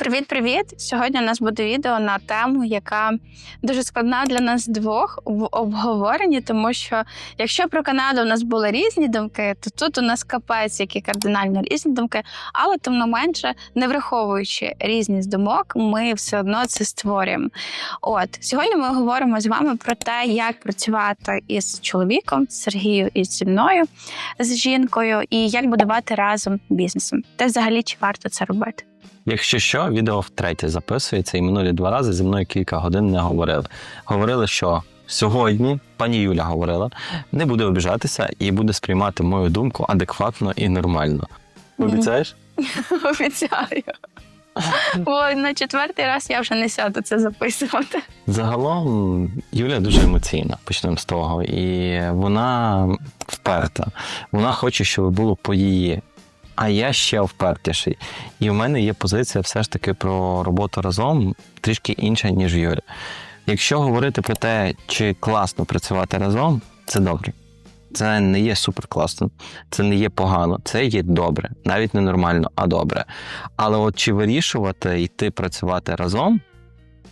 Привіт-привіт! Сьогодні у нас буде відео на тему, яка дуже складна для нас двох в обговоренні, тому що якщо про Канаду у нас були різні думки, то тут у нас капець, які кардинально різні думки, але тим не менше, не враховуючи різність думок, ми все одно це створюємо. От сьогодні ми говоримо з вами про те, як працювати із чоловіком, з Сергією і зі мною, з жінкою, і як будувати разом бізнесом. Та взагалі чи варто це робити? Якщо що, відео втретє записується, і минулі два рази зі мною кілька годин не говорили. Говорили, що сьогодні пані Юля говорила, не буде обіжатися і буде сприймати мою думку адекватно і нормально. Обіцяєш? Обіцяю. Бо на четвертий раз я вже не сяду це записувати. Загалом Юля дуже емоційна, почнемо з того. І вона вперта. Вона хоче, щоб було по її. А я ще впертіший. І в мене є позиція все ж таки про роботу разом трішки інша, ніж Юля. Якщо говорити про те, чи класно працювати разом, це добре. Це не є супер класно, це не є погано, це є добре, навіть не нормально, а добре. Але от чи вирішувати йти працювати разом,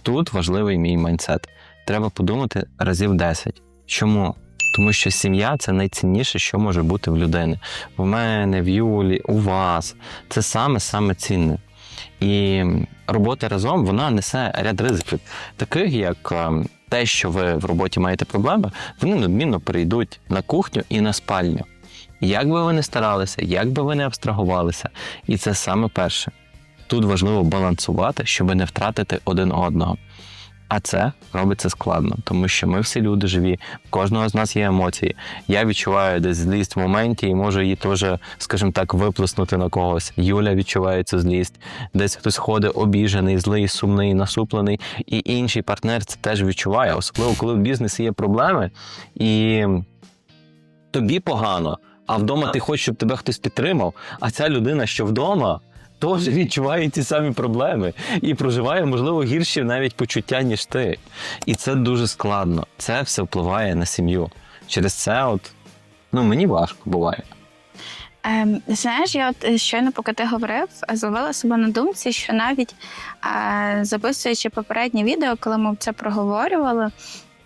тут важливий мій майндсет. Треба подумати разів 10. Чому? Тому що сім'я це найцінніше, що може бути в людини. В мене, в Юлі, у вас. Це саме саме цінне. І робота разом вона несе ряд ризиків, таких як е, те, що ви в роботі маєте проблеми, вони надмінно перейдуть на кухню і на спальню. Як би ви не старалися, як би ви не абстрагувалися, і це саме перше. Тут важливо балансувати, щоб не втратити один одного. А це робиться складно, тому що ми всі люди живі, в кожного з нас є емоції. Я відчуваю десь злість в моменті і можу її теж, скажімо так, виплеснути на когось. Юля відчуває цю злість, десь хтось ходить обіжений, злий, сумний, насуплений, і інший партнер це теж відчуває, особливо коли в бізнесі є проблеми, і тобі погано, а вдома ти хочеш, щоб тебе хтось підтримав. А ця людина, що вдома, теж відчуває ті самі проблеми і проживає, можливо, гірші навіть почуття, ніж ти. І це дуже складно. Це все впливає на сім'ю. Через це, от, ну, мені важко буває. Ем, знаєш, я от е, щойно, поки ти говорив, зловила себе на думці, що навіть е, записуючи попереднє відео, коли ми це проговорювали.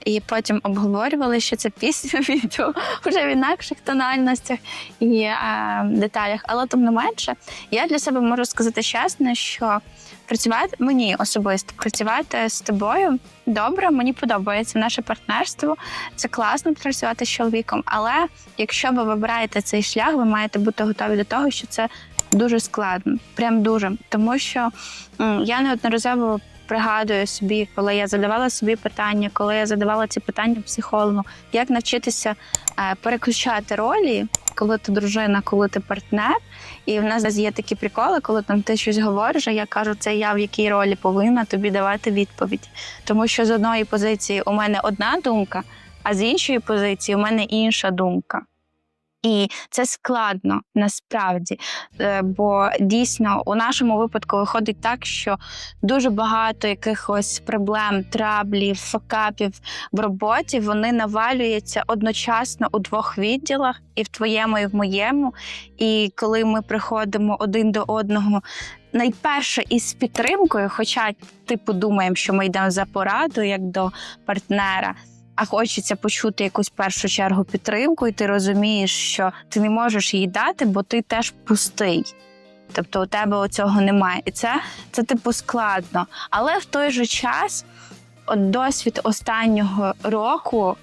І потім обговорювали, що це після відео вже в інакших тональностях і е, деталях. Але тим не менше, я для себе можу сказати чесно, що працювати мені особисто працювати з тобою добре, мені подобається наше партнерство. Це класно працювати з чоловіком. Але якщо ви вибираєте цей шлях, ви маєте бути готові до того, що це дуже складно, прям дуже. Тому що я неодноразово пригадую собі, коли я задавала собі питання, коли я задавала ці питання психологу, як навчитися е, переключати ролі, коли ти дружина, коли ти партнер. І в нас є такі приколи, коли там ти щось говориш, а я кажу, це я в якій ролі повинна тобі давати відповідь. Тому що з одної позиції у мене одна думка, а з іншої позиції у мене інша думка. І це складно насправді, Е, бо дійсно у нашому випадку виходить так, що дуже багато якихось проблем, траблів, факапів в роботі вони навалюються одночасно у двох відділах, і в твоєму, і в моєму. І коли ми приходимо один до одного, найперше із підтримкою, хоча типу думаємо, що ми йдемо за порадою як до партнера. А хочеться почути якусь першу чергу підтримку, і ти розумієш, що ти не можеш її дати, бо ти теж пустий. Тобто у тебе цього немає. І це, це типу складно. Але в той же час от досвід останнього року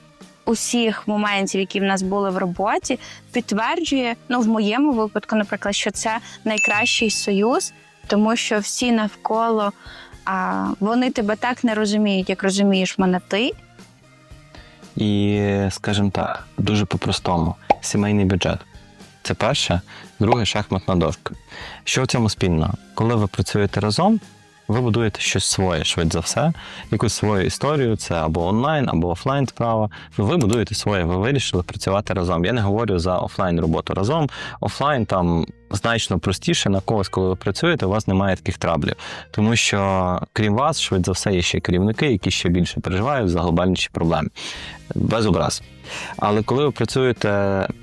усіх моментів, які в нас були в роботі, підтверджує, ну в моєму випадку, наприклад, що це найкращий союз, тому що всі навколо а, вони тебе так не розуміють, як розумієш мене ти. І, скажімо так, дуже по-простому: сімейний бюджет. Це перше, друге шахматна дошка. Що в цьому спільно? Коли ви працюєте разом, ви будуєте щось своє, швидше за все, якусь свою історію, це або онлайн, або офлайн справа. Ви будуєте своє, ви вирішили працювати разом. Я не говорю за офлайн роботу разом. Офлайн там значно простіше на когось, коли ви працюєте, у вас немає таких траблів. Тому що, крім вас, швидше за все, є ще керівники, які ще більше переживають за глобальніші проблеми. Без образ. Але коли ви працюєте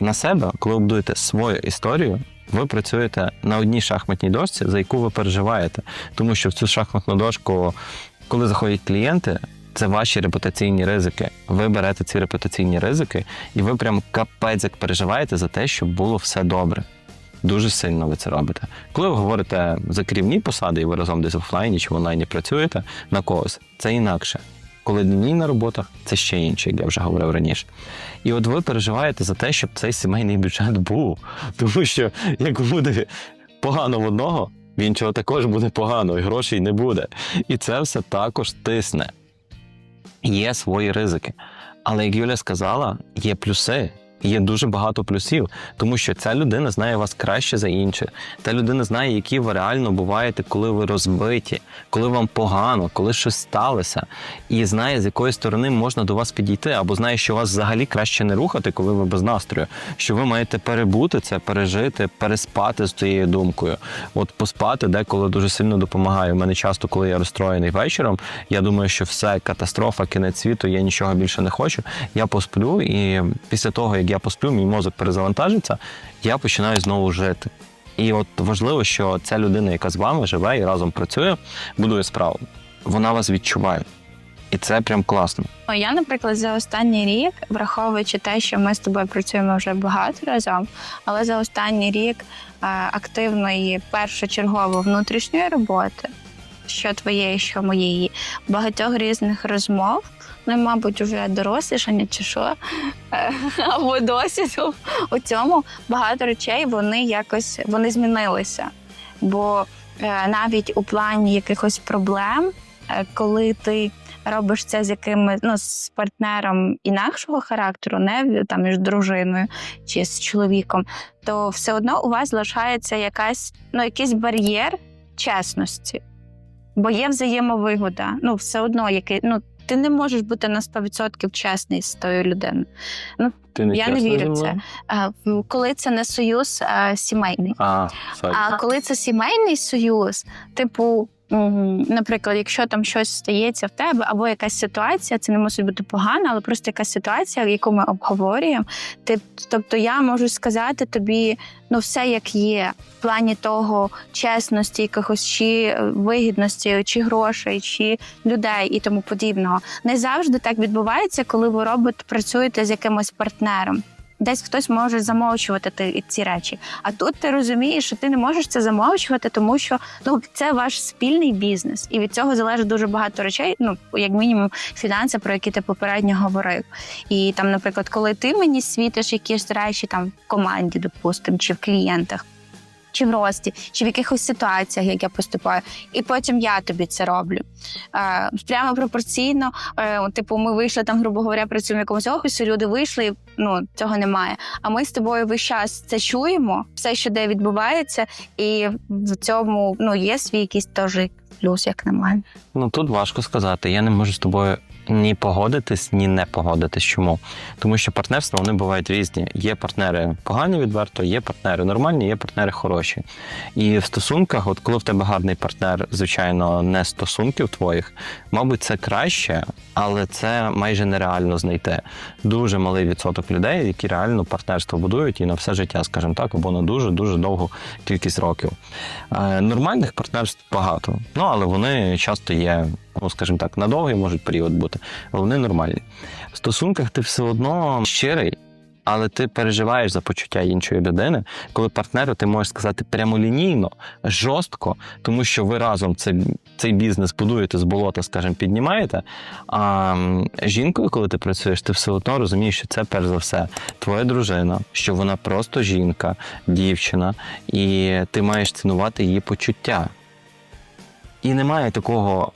на себе, коли ви будуєте свою історію, ви працюєте на одній шахматній дошці, за яку ви переживаєте. Тому що в цю шахматну дошку, коли заходять клієнти, це ваші репутаційні ризики. Ви берете ці репутаційні ризики, і ви прям капець як переживаєте за те, щоб було все добре. Дуже сильно ви це робите. Коли ви говорите за керівні посади, і ви разом десь офлайні чи в онлайні працюєте на когось, це інакше. Коли лінійна робота, це ще інше, як я вже говорив раніше. І от ви переживаєте за те, щоб цей сімейний бюджет був. Тому що як буде погано в одного, в іншого також буде погано, і грошей не буде. І це все також тисне. Є свої ризики. Але як Юля сказала, є плюси. Є дуже багато плюсів, тому що ця людина знає вас краще за інших. Та людина знає, які ви реально буваєте, коли ви розбиті, коли вам погано, коли щось сталося, і знає, з якої сторони можна до вас підійти, або знає, що вас взагалі краще не рухати, коли ви без настрою. Що ви маєте перебути це, пережити, переспати з цією думкою. От поспати деколи дуже сильно допомагає. У мене часто, коли я розстроєний вечором, я думаю, що все катастрофа, кінець світу, я нічого більше не хочу. Я посплю, і після того, як я посплю, мій мозок перезавантажиться, я починаю знову жити. І от важливо, що ця людина, яка з вами живе і разом працює, будує справу. Вона вас відчуває. І це прям класно. Я, наприклад, за останній рік, враховуючи те, що ми з тобою працюємо вже багато разом, але за останній рік е, активної першочергово внутрішньої роботи, що твоєї, що моєї, багатьох різних розмов. Ну, мабуть, вже дорослішання чи що, е, або досвіду у цьому багато речей вони якось вони змінилися. Бо е, навіть у плані якихось проблем, е, коли ти робиш це з якимось ну, з партнером інакшого характеру, не там між дружиною чи з чоловіком, то все одно у вас залишається якась ну, якийсь бар'єр чесності, бо є взаємовигода. Ну, все одно, який, ну, ти не можеш бути на 100% чесний з тою людиною. Ти не Я не вірю в це. А, коли це не союз а, сімейний. А. А коли це сімейний союз, типу, наприклад, якщо там щось стається в тебе, або якась ситуація, це не мусить бути погано, але просто якась ситуація, яку ми обговорюємо. Ти, тобто я можу сказати тобі ну, все як є, в плані того чесності, якихось чи вигідності, чи грошей, чи людей і тому подібного. Не завжди так відбувається, коли ви робите, працюєте з якимось партнером. Десь хтось може замовчувати ти- ці речі. А тут ти розумієш, що ти не можеш це замовчувати, тому що ну це ваш спільний бізнес, і від цього залежить дуже багато речей. Ну як мінімум, фінанси, про які ти попередньо говорив. І там, наприклад, коли ти мені світиш якісь речі там в команді, допустимо, чи в клієнтах. Чи в рості, чи в якихось ситуаціях, як я поступаю, і потім я тобі це роблю. Е, прямо пропорційно, е, типу, ми вийшли там, грубо говоря, працюємо в якомусь офісі, люди вийшли, ну цього немає. А ми з тобою весь час це чуємо, все, що де відбувається, і в цьому ну є свій якийсь теж плюс, як на мене. Ну тут важко сказати. Я не можу з тобою ні погодитись, ні не погодитись. Чому? Тому що партнерства вони бувають різні. Є партнери погані відверто, є партнери нормальні, є партнери хороші. І в стосунках, от коли в тебе гарний партнер, звичайно, не стосунків твоїх, мабуть, це краще, але це майже нереально знайти. Дуже малий відсоток людей, які реально партнерство будують і на все життя, скажімо так, або на дуже дуже довгу кількість років. Е, Нормальних партнерств багато, ну але вони часто є, ну скажімо так, на довгий можуть період бути, але вони нормальні. В стосунках ти все одно щирий. Але ти переживаєш за почуття іншої людини, коли партнеру ти можеш сказати прямолінійно, жорстко, тому що ви разом цей, цей бізнес будуєте з болота, скажімо, піднімаєте. А жінкою, коли ти працюєш, ти все одно розумієш, що це перш за все твоя дружина, що вона просто жінка, дівчина, і ти маєш цінувати її почуття. І немає такого,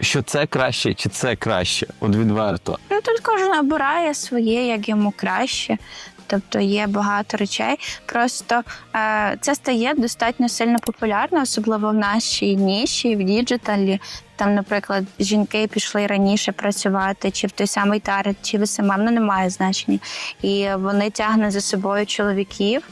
що це краще чи це краще, от відверто. Ну тут кожен обирає своє, як йому краще. Тобто є багато речей. Просто е, це стає достатньо сильно популярно, особливо в нашій ніші, в діджиталі. Там, наприклад, жінки пішли раніше працювати, чи в той самий тарет, чи в СММ, ну немає значення. І вони тягнуть за собою чоловіків.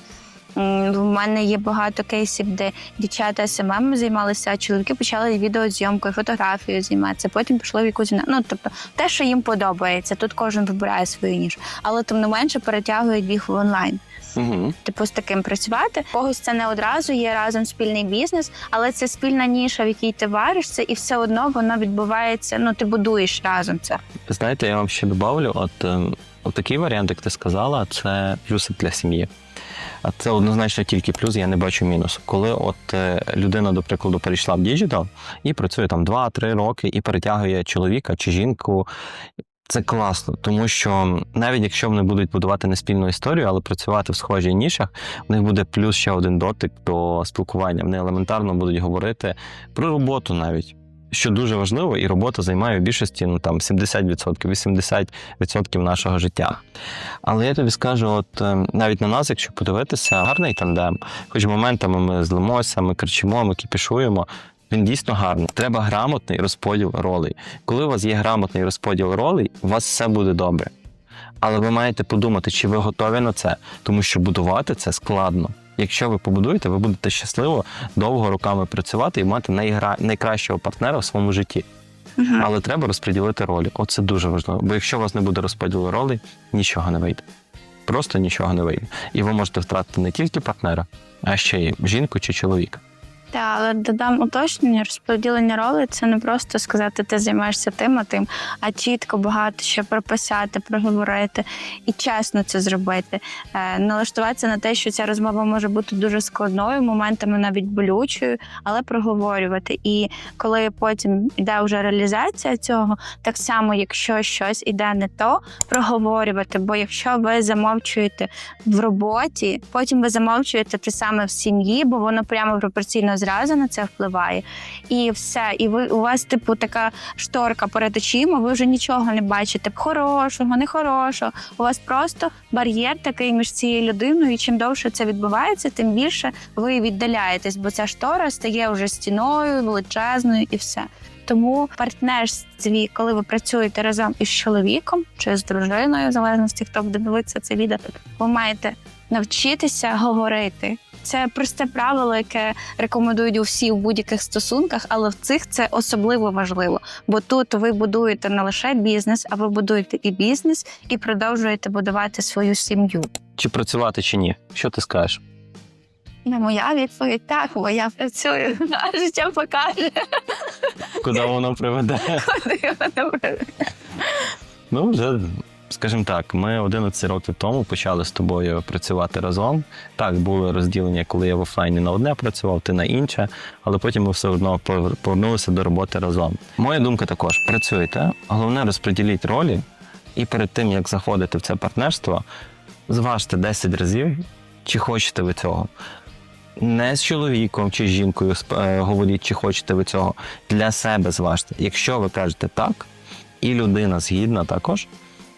В мене є багато кейсів, де дівчата СММ займалися, а чоловіки почали відеозйомкою, фотографією займатися. Потім пішло в якусь ну, тобто те, що їм подобається. Тут кожен вибирає свою ніж, але тим не менше перетягують їх в онлайн. Угу. типу з таким працювати. У Когось це не одразу є разом спільний бізнес, але це спільна ніша, в якій ти варишся, і все одно воно відбувається. Ну ти будуєш разом це. Знаєте, я вам ще добавлю: от, е, от такий варіант, як ти сказала, це плюси для сім'ї. А це однозначно тільки плюс, я не бачу мінусу. Коли от е, людина, до прикладу, перейшла в діджитал і працює там 2-3 роки і перетягує чоловіка чи жінку. Це класно, тому що навіть якщо вони будуть будувати не спільну історію, але працювати в схожій нішах, у них буде плюс ще один дотик до спілкування. Вони елементарно будуть говорити про роботу навіть. Що дуже важливо, і робота займає в більшості ну там 70%, 80% нашого життя. Але я тобі скажу, от е, навіть на нас, якщо подивитися, гарний тандем. Хоч моментами ми злимося, ми кричимо, ми кіпішуємо. Він дійсно гарний. Треба грамотний розподіл ролей. Коли у вас є грамотний розподіл ролей, у вас все буде добре. Але ви маєте подумати, чи ви готові на це, тому що будувати це складно. Якщо ви побудуєте, ви будете щасливо довго роками працювати і мати найгра... найкращого партнера в своєму житті. Угу. Але треба розподілити ролі. Оце дуже важливо. Бо якщо у вас не буде розподілу ролей, нічого не вийде. Просто нічого не вийде. І ви можете втратити не тільки партнера, а ще й жінку чи чоловіка. Так, але додам уточнення, розподілення ролей це не просто сказати, ти займаєшся тим, а тим, а чітко багато що прописати, проговорити і чесно це зробити. Е, налаштуватися на те, що ця розмова може бути дуже складною, моментами навіть болючою, але проговорювати. І коли потім йде вже реалізація цього, так само, якщо щось іде не то, проговорювати. Бо якщо ви замовчуєте в роботі, потім ви замовчуєте те саме в сім'ї, бо воно прямо пропорційно зразу на це впливає. І все. І ви у вас, типу, така шторка перед очима, ви вже нічого не бачите. Хорошого, нехорошого. У вас просто бар'єр такий між цією людиною. І чим довше це відбувається, тим більше ви віддаляєтесь, бо ця штора стає вже стіною, величезною і все. Тому партнерстві, коли ви працюєте разом із чоловіком чи з дружиною, в залежності хто буде дивитися це відео, ви маєте навчитися говорити. Це просте правило, яке рекомендують усі в будь-яких стосунках, але в цих це особливо важливо. Бо тут ви будуєте не лише бізнес, а ви будуєте і бізнес, і продовжуєте будувати свою сім'ю. Чи працювати, чи ні? Що ти скажеш? Ну, моя відповідь так, бо я працюю, а життя покаже, Куди воно приведе? куди вона приведе. Ну, вже, скажімо так, ми 11 років тому почали з тобою працювати разом. Так, були розділення, коли я в офлайні на одне працював, ти на інше, але потім ми все одно повернулися до роботи разом. Моя думка також: працюйте, головне розподіліть ролі, і перед тим, як заходити в це партнерство, зважте 10 разів, чи хочете ви цього. Не з чоловіком чи з жінкою е, говоріть, чи хочете ви цього. Для себе зважте. Якщо ви кажете так, і людина згідна також,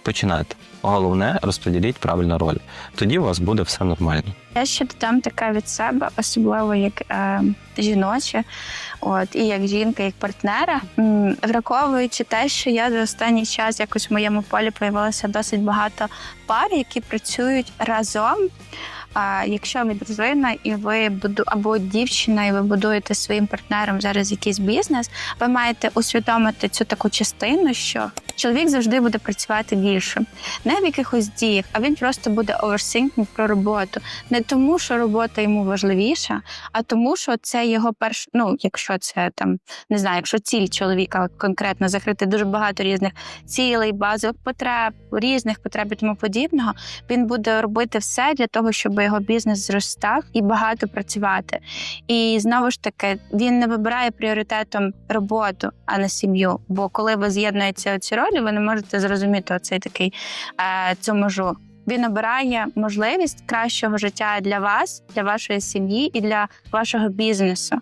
починайте. Головне, розподіліть правильно ролі. Тоді у вас буде все нормально. Я ще додам таке від себе, особливо як е, жіноче, от і як жінка, як партнера, враховуючи те, що я за останній час якось в моєму полі появилося досить багато пар, які працюють разом. А якщо ви дружина і ви буду або дівчина, і ви будуєте своїм партнером зараз якийсь бізнес, ви маєте усвідомити цю таку частину, що чоловік завжди буде працювати більше, не в якихось діях, а він просто буде оверсінкінг про роботу не тому, що робота йому важливіша, а тому, що це його перш... ну, якщо це там не знаю, якщо ціль чоловіка конкретно закрити дуже багато різних цілей, базових потреб, різних потреб і тому подібного, він буде робити все для того, щоб його бізнес зростав і багато працювати. І знову ж таки, він не вибирає пріоритетом роботу, а не сім'ю. Бо коли ви з'єднуєте ці ролі, ви не можете зрозуміти оцей такий е, цю межу. Він обирає можливість кращого життя для вас, для вашої сім'ї і для вашого бізнесу.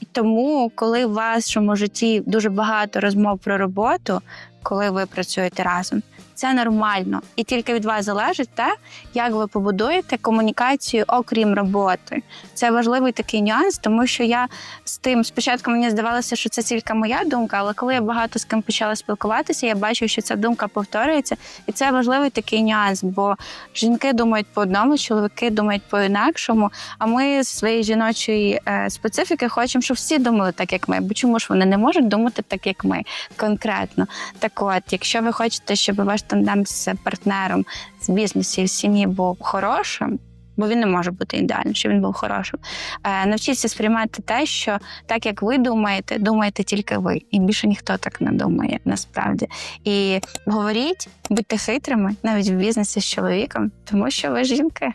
І тому, коли в вашому житті дуже багато розмов про роботу, коли ви працюєте разом, це нормально. І тільки від вас залежить те, як ви побудуєте комунікацію окрім роботи. Це важливий такий нюанс, тому що я з тим спочатку мені здавалося, що це тільки моя думка, але коли я багато з ким почала спілкуватися, я бачу, що ця думка повторюється, і це важливий такий нюанс, бо жінки думають по одному, чоловіки думають по інакшому. А ми з своєї жіночої е, специфіки хочемо, щоб всі думали так, як ми. Бо чому ж вони не можуть думати так, як ми конкретно? Так от, якщо ви хочете, щоб ваш тандем з партнером з в сім'ї був хорошим. бо він не може бути ідеальним, щоб він був хорошим. Е, навчіться сприймати те, що так як ви думаєте, думаєте тільки ви, і більше ніхто так не думає насправді. І говоріть, будьте хитрими навіть в бізнесі з чоловіком, тому що ви жінки.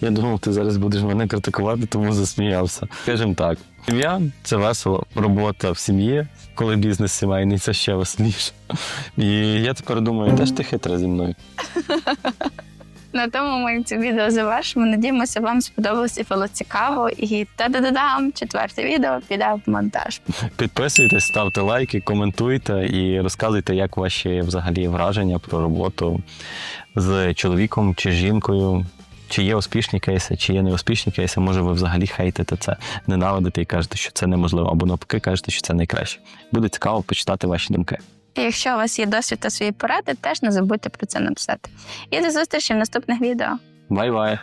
Я думав, ти зараз будеш мене критикувати, тому засміявся. Скажімо так, сім'я це весело, робота в сім'ї, коли бізнес сімейний, це ще веселіше. І я тепер думаю, теж ти хитра зі мною. На тому ми це відео завершимо. Надіємося, вам сподобалось і було цікаво. І та-да-да-дам! Четверте відео піде в монтаж. Підписуйтесь, ставте лайки, коментуйте і розказуйте, як ваші взагалі враження про роботу з чоловіком чи жінкою. Чи є успішні кейси, чи є неуспішні кейси, може ви взагалі хейтите це, ненавидите і кажете, що це неможливо, або навпаки кажете, що це найкраще. Буде цікаво почитати ваші думки. І якщо у вас є досвід та свої поради, теж не забудьте про це написати. І до зустрічі в наступних відео. Бай-бай!